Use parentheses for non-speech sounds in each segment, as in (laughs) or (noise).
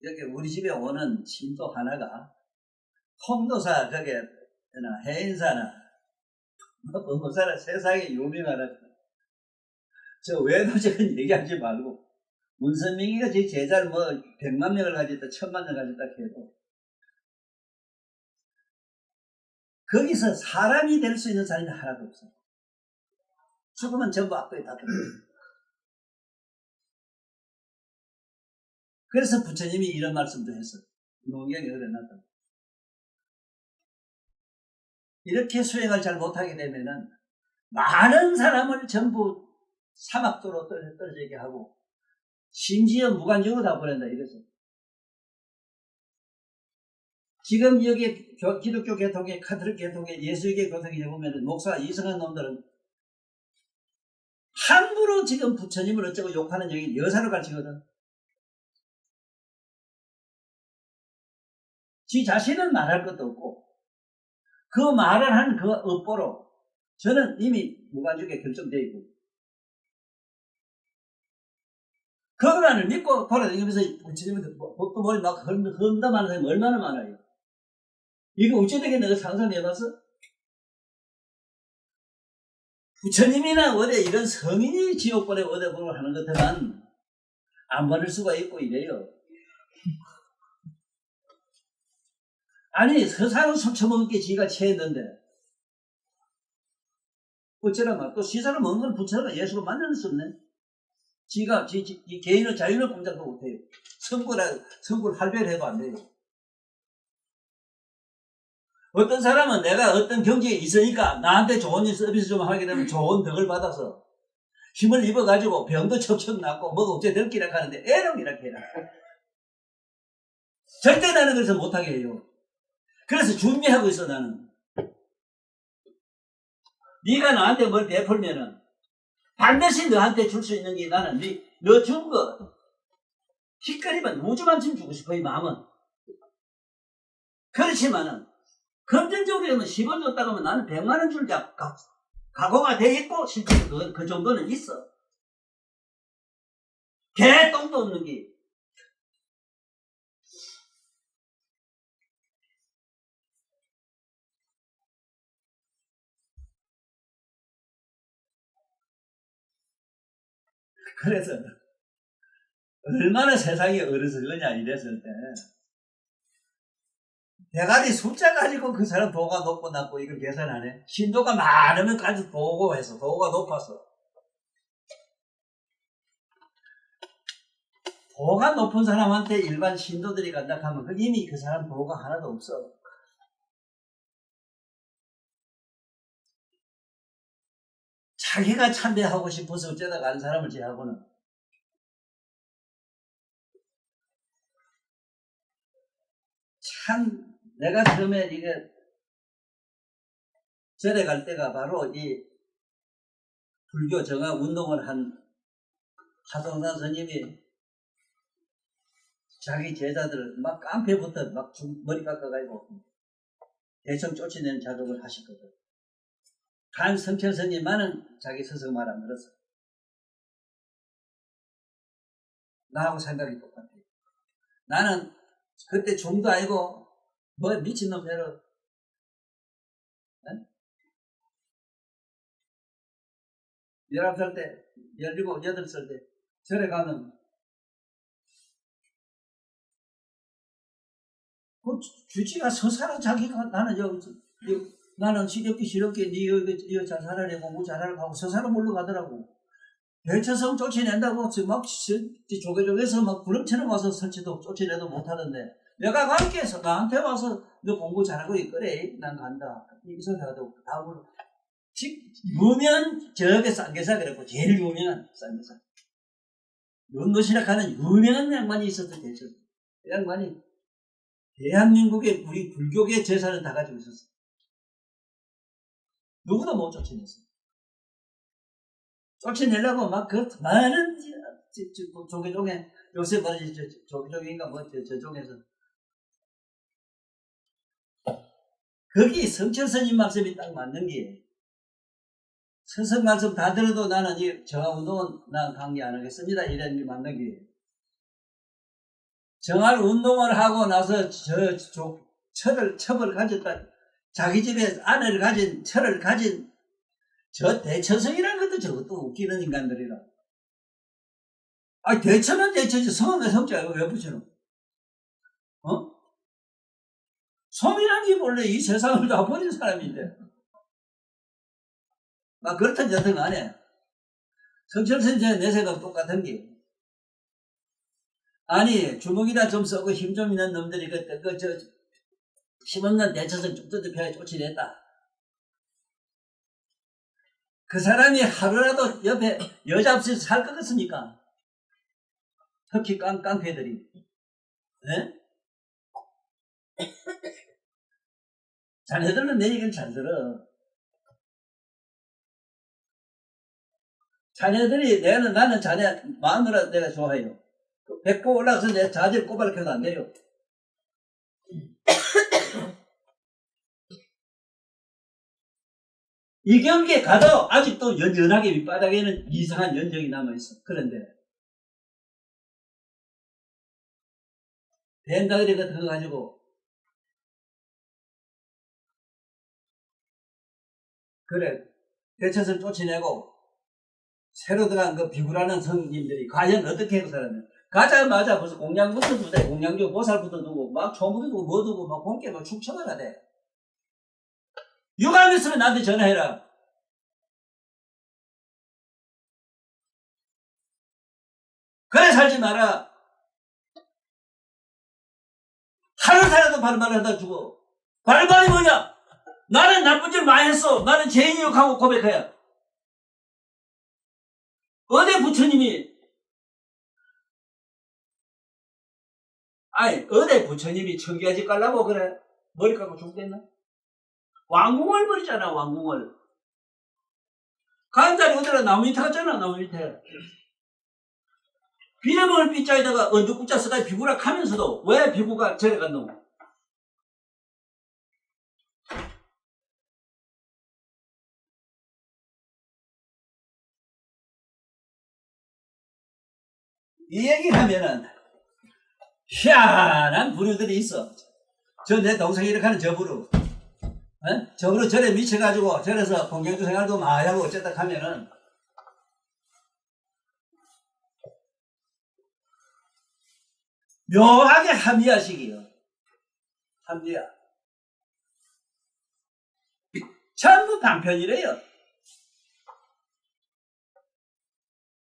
이렇게 우리 집에 오는 신도 하나가 홍도사 저게 해인사나 (laughs) 법무사나 세상에 유명하다. 저 외도적인 (laughs) 얘기하지 말고 문선민이가 제 제자를 뭐 백만 명을 가졌다 천만 명을 가졌다 해도 거기서 사람이 될 수 있는 사람이 하나도 없어. 죽으면 전부 악도에 다 들어요. 그래서 부처님이 이런 말씀도 했어. 농경에 어려놨다. 이렇게 수행을 잘 못하게 되면은 많은 사람을 전부 사막도로 떨어지게 하고 심지어 무관중으로 다 보낸다 이래서 지금 여기 기독교 계통에 카톨릭 계통에 예수교 계통에 보면 목사 이성한 놈들은 함부로 지금 부처님을 어쩌고 욕하는 여기 여사로 가르치거든. 지 자신은 말할 것도 없고 그 말을 한 그 업보로 저는 이미 무관중에 결정되어 있고 그거만을 믿고 돌아다니면서 부처님한테 법도 머리 막 흔담하는 사람이 얼마나 많아요. 이거 어찌되게 내가 상상해봤어? 부처님이나 어디 이런 성인이 지옥벌에 어디 보러 하는 것들은 안 받을 수가 있고 이래요. 아니 서사로 술 처먹은 게 지가 체했는데 어쩌라마 또 시사를 먹는 건 부처가 예수로 만날 수 없네. 지가 지, 지, 이 개인의 자유를 공작도 못해요. 선고라 선고를 할배를 해도 안 돼요. 어떤 사람은 내가 어떤 경지에 있으니까 나한테 좋은 일 서비스 좀 하게 되면 좋은 덕을 받아서 힘을 입어가지고 병도 척척 낫고 뭐가 어째 될 기라 하는데 애는 이렇게 해라. 절대 나는 그래서 못하게 해요. 그래서 준비하고 있어 나는. 네가 나한테 뭘 베풀면은 반드시 너한테 줄 수 있는 게 나는 네, 너 준 거. 휘끌이면 우주만큼 주고 싶어 이 마음은. 그렇지만은 금전적으로 하면 10원 줬다고 하면 나는 100만 원 줄 각, 각오가 돼 있고 실제로 그, 그 정도는 있어. 개똥도 없는 게. 그래서 얼마나 세상이 어리석으냐 이랬을 때 대가리 숫자 가지고 그 사람 도가 높고 낮고 이걸 계산하네. 신도가 많으면 까지 도고 해서 도가 높아서. 도가 높은 사람한테 일반 신도들이 간다 하면 그 이미 그 사람 도가 하나도 없어. 자기가 참배하고 싶어서 어쩌다 가는 사람을 제하고는 참 내가 처음에 이게 절에 갈 때가 바로 이 불교 정화 운동을 한 하성산 스님이 자기 제자들을 막 깡패부터 막 머리 깎아가지고 대청 쫓아내는 작업을 하셨거든. 간 성천 스님만은 자기 스승 말안 들었어. 나하고 생각이 똑같아. 나는 그때 종도 아니고 뭐 미친놈 해로 열아홉 살 때, 열일곱, 여덟 살 때, 절에 가면, 그 주지가 서사라 자기가 나는 여기, 여기 나는 시렵게 시렵게 니 여기, 여기 잘 살아내고 뭐 잘하라고 하고 서사로 물러가더라고. 배처성 쫓아낸다고 막 조개조개서 막 구름처럼 와서 설치도 쫓아내도 못하던데 내가 갈게 해서 나한테 와서 너 공부 잘하고 있거래. 난 간다. 이 소리하도 다음으로. 즉, 유명, 저게 쌍계사 그랬고, 제일 유명한 쌍계사. 윤노시라 하는 유명한 양반이 있었던. 그 양반이 대한민국의 우리 불교계 재산을 다 가지고 있었어. 누구도 못 쫓아냈어. 쫓아내려고 막 그 많은 조계종에 요새 뭐지 조계종인가 뭐 저쪽에서 거기 성철 스님 말씀이 딱 맞는 게 선성 말씀 다 들어도 나는 이 정화운동은 난 강의 안 하겠습니다. 이런 게 맞는 게 정말 운동을 하고 나서 저, 저 철을 첩을 가졌다 자기 집에 아내를 가진 철을 가진 저 대처성이라는 것도 저것도 웃기는 인간들이라. 아 대처는 대처지 성은 성자가 왜 붙여놓? 어? 성이라는 게 원래 이 세상을 다 버린 사람인데. 막 그렇든 저든 간에 성철 선생 내 생각 똑같은 게 아니 주먹이나 좀 써고 힘 좀 있는 놈들이 그때 그저 힘없는 대처성 쭉 뜯어펴야 쫓아냈다. 그 사람이 하루라도 옆에 여자 없이 살 것 같습니까? 특히 깡, 깡패들이. 네? 자네들은 내 얘기를 잘 들어. 자네들이, 내는, 나는 자네 마누라 내가 좋아해요. 배꼽 올라가서 내 자질 꼬발켜도 안 돼요. 이 경기에 가도 아직도 연연하게 밑바닥에는 이상한 연적이 남아있어. 그런데, 벤다들이 같은 거 가지고, 그래, 대처를 쫓아내고, 새로 들어간 그 비구라는 성님들이 과연 어떻게 하고 살았냐. 가자마자 벌써 공양부터 두고, 공양주 보살부터 두고, 막 초무도 두고, 뭐 두고, 막 본께 막 축처가 돼. 유감 있으면 나한테 전화해라. 그래 살지 마라. 하루 살아도 바른말을 하다 죽어. 바른말이 뭐냐? 나는 나쁜 짓 많이 했어. 나는 죄인 욕하고 고백해야. 어디 부처님이 아니 어디 부처님이 청기하지 깔라고 그래? 머리 감고 죽겠나? 왕궁을 버리잖아 왕궁을 가는 자리 어디라 나무 밑에 갔잖아 나무 밑에 비내먹을 빗자에다가 언덕국자 쓰다 비구라 하면서도 왜 비구가 저래 갔노? 이 얘기를 하면은 희한한 부류들이 있어. 저 내 동생이 이렇게 하는 저 부류. 어? 저 부류 절에 미쳐가지고 절에서 공경주 생활도 많이 하고 어쨌다 하면은 묘하게 합리화식이요. 합리화. 전부 방편이래요.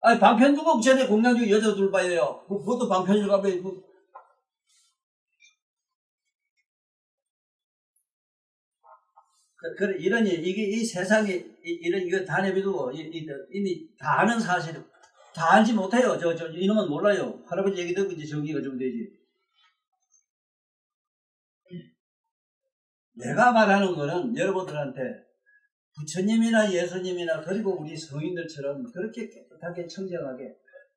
아니, 방편 두고 전에 공양주 여자들 봐요. 그- 그것도 방편이라고 봐요. 그- 그, 그, 이런, 일, 이게, 이 세상에, 이, 이런, 이거 다 내비두고, 이, 이, 이미 다 아는 사실을, 다 알지 못해요. 저, 저, 이놈은 몰라요. 할아버지 얘기 듣고 이제 정리가 좀 되지. 내가 말하는 거는 여러분들한테 부처님이나 예수님이나 그리고 우리 성인들처럼 그렇게 깨끗하게 청정하게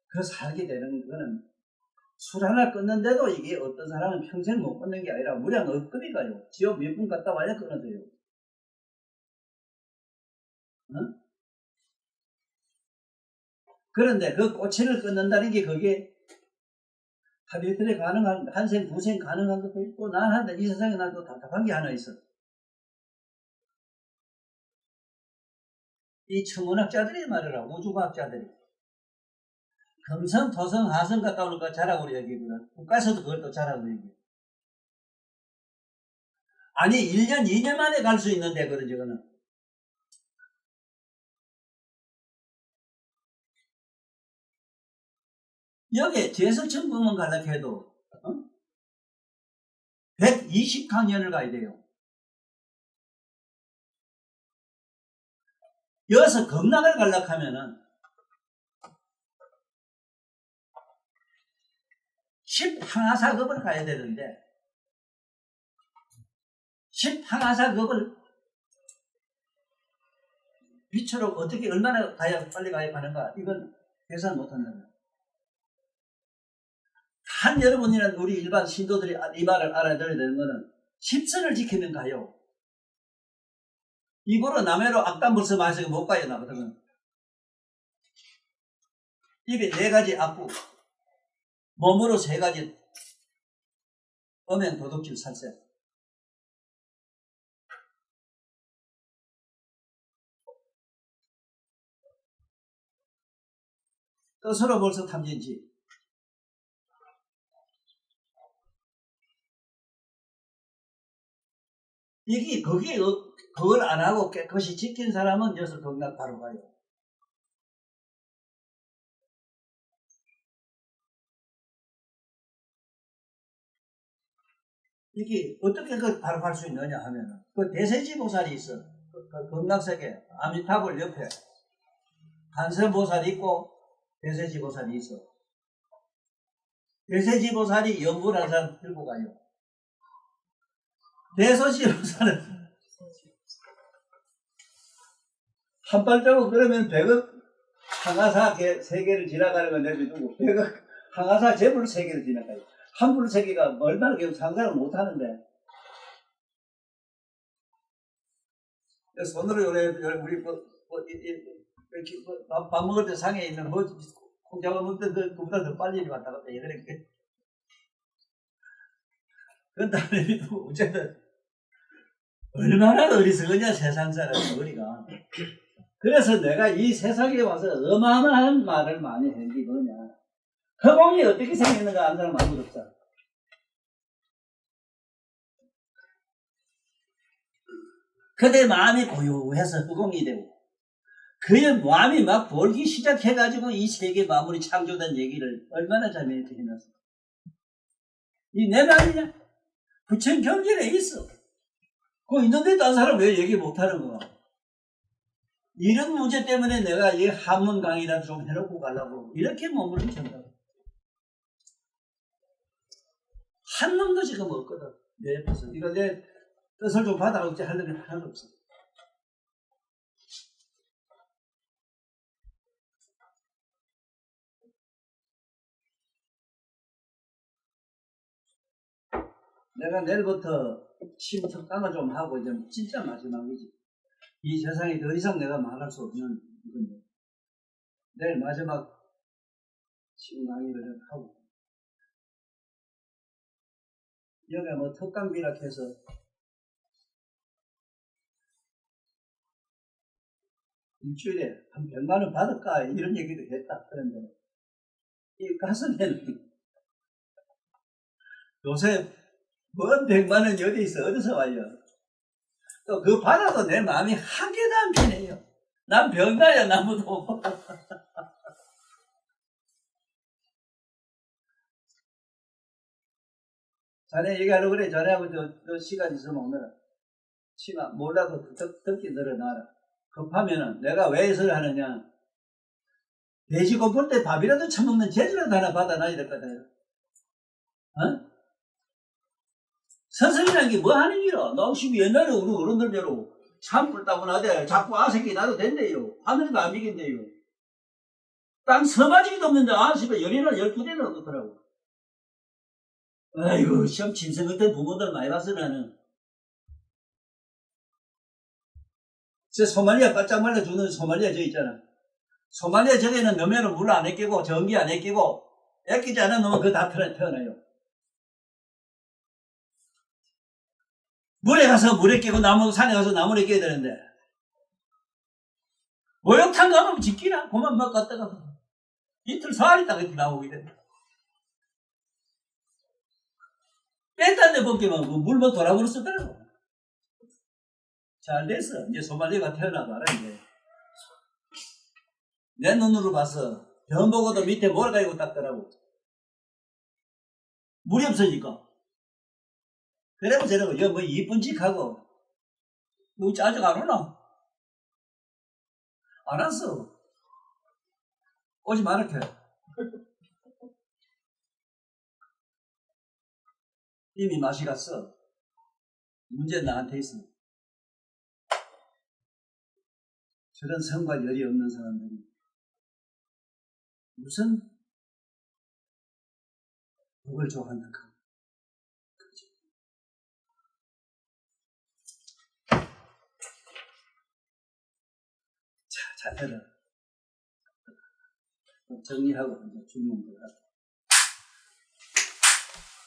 그 살게 되는 거는 술 하나 끊는데도 이게 어떤 사람은 평생 못 끊는 게 아니라 무량 억급이 가요. 지옥 몇분 갔다 와야 끊어져요. 응? 그런데 그 꼬치를 끊는다는 게 그게 하루 이틀에 가능한, 한 생, 두 생 가능한 것도 있고, 난 한데 이 세상에 난또 답답한 게 하나 있어. 이 천문학자들이 말이라, 우주과학자들이. 금성, 토성, 하성 갔다 오는 거 자랑으로 얘기거든. 국가에서도 그걸 또 자랑으로 얘기해. 아니, 1년, 2년 만에 갈 수 있는데, 그런 저거는. 여기 제석천공원 가려고 해도 어? 120강연을 가야 돼요. 여기서 극락을 가려고 하면은 10항하사급을 가야 되는데 10항하사급을 빛으로 어떻게 얼마나 가야 빨리 가야 하는가 이건 계산 못한다. 한 여러분이나 우리 일반 신도들이 이 말을 알아들어야 되는 거는 십선을 지키면 가요. 입으로 남해로 악담불서 마시고 못 가요, 나거든. 입에 네 가지 악구, 몸으로 세 가지 음행 도둑질 살세. 뜻으로 벌써 탐진지. 이게 거기에 어- 그걸 안 하고 깨끗이 지킨 사람은 여기서 경락 바로 가요. 이게 어떻게 그걸 바로 갈 수 있느냐 하면은 그 대세지 보살이 있어. 그, 그 극락세계 아미타불 옆에 간세 보살이 있고 대세지 보살이 있어. 대세지 보살이 사람 들고 가요. 대소지 보살은 한 발자국 그러면 100억 항아사 개, 세 개를 지나가는 건 내비두고 100억 항아사 제불 세 개를 지나가요. 한불 세 개가 얼마나 계속 상상을 못 하는데. 손으로 요래 우리 뭐, 뭐 이렇게 뭐 밥, 밥 먹을 때 상에 있는 뭐때 그- 그보다 더 빨리 왔다 갔다 이러는 게 그건 일이고 어쨌든 얼마나 어리석으냐 세상 사람 우리가. 그래서 내가 이 세상에 와서 어마어마한 말을 많이 했는 게 뭐냐. 허공이 어떻게 생겼는가 아는 사람 아무도 없어. 그대 마음이 고요해서 허공이 되고 그의 마음이 막 돌기 시작해가지고 이 세계 마무리 창조된 얘기를 얼마나 잘 이렇게 해놨어. 이내 말이냐? 부천 경전에 있어 그거 있는데 딴 사람 왜 얘기 못하는 거야? 이런 문제 때문에 내가 이 한문 강의라도 좀 해놓고 가려고 이렇게 머무르친다고. 한 놈도 지금 없거든. 내 옆에서 이거 내 뜻을 좀 받아라 어찌 하려면 하나도 없어 내가 내일부터 심특강을 좀 하고 이제 진짜 마지막이지. 이 세상에 더 이상 내가 말할 수 없는 이건데 내일 마지막 심강의를 좀 하고. 여기 뭐 특강비라 해서. 일주일에 한 100만 원 받을까? 이런 얘기도 했다. 그런데 이 가슴에는 (laughs) 요새 뭔 100만 원이 어디 있어? 어디서 와요? 또 그 받아도 내 마음이 한 개도 안 편해요. 난 병나야 나무도. (laughs) 자네 얘기하려고 그래. 자네하고 저, 저 시간 있으면 오늘은 시간 몰라도 듣, 듣기 늘어놔라. 급하면은 내가 왜 이설 하느냐. 돼지 고플 때 밥이라도 처먹는 재주라도 하나 받아놔야 될 거다 어? 선생이라는 게 뭐 하는 기로 너시고 옛날에 우리 어른들대로 참불 따고 나대. 자꾸 아새끼 나도 된대요. 하늘도 안 비긴대요. 땅 서마지기도 없는데 아집에 열이나 열두 대는 어떻더라고. 아이고 시험 친생 같은 부모들 많이 봤어 나는. 저 소말리아 바짝 말려주는 소말리아 저 있잖아. 소말리아 저기는 넣으면 물안 애끼고 전기 안 애끼고 애끼지 않은 놈은 그거 다 태어나요 물에 가서 물에 끼고 나무 산에 가서 나무에 끼야 되는데. 목욕탕 가면 짓기나? 그만 막 갔다가 이틀 사흘 있다가 이렇게 나오게 돼 뺐다는데 벗기면 그 물만 돌아보러 쓰더라고. 잘 됐어. 이제 소말리가 태어나도 알아 이제. 내 눈으로 봐서 병 보고도 밑에 뭘 가지고 닦더라고. 물이 없으니까 그래고 저러고 여뭐 이쁜 짓 하고 너 짜증 안 오나? 안 왔어. 오지 말을게. (laughs) 이미 맛이 갔어. 문제는 나한테 있어. 저런 성과 열이 없는 사람들이. 무슨? 복을 좋아한다 자, 잘 들어. 정리하고 주문을 하고.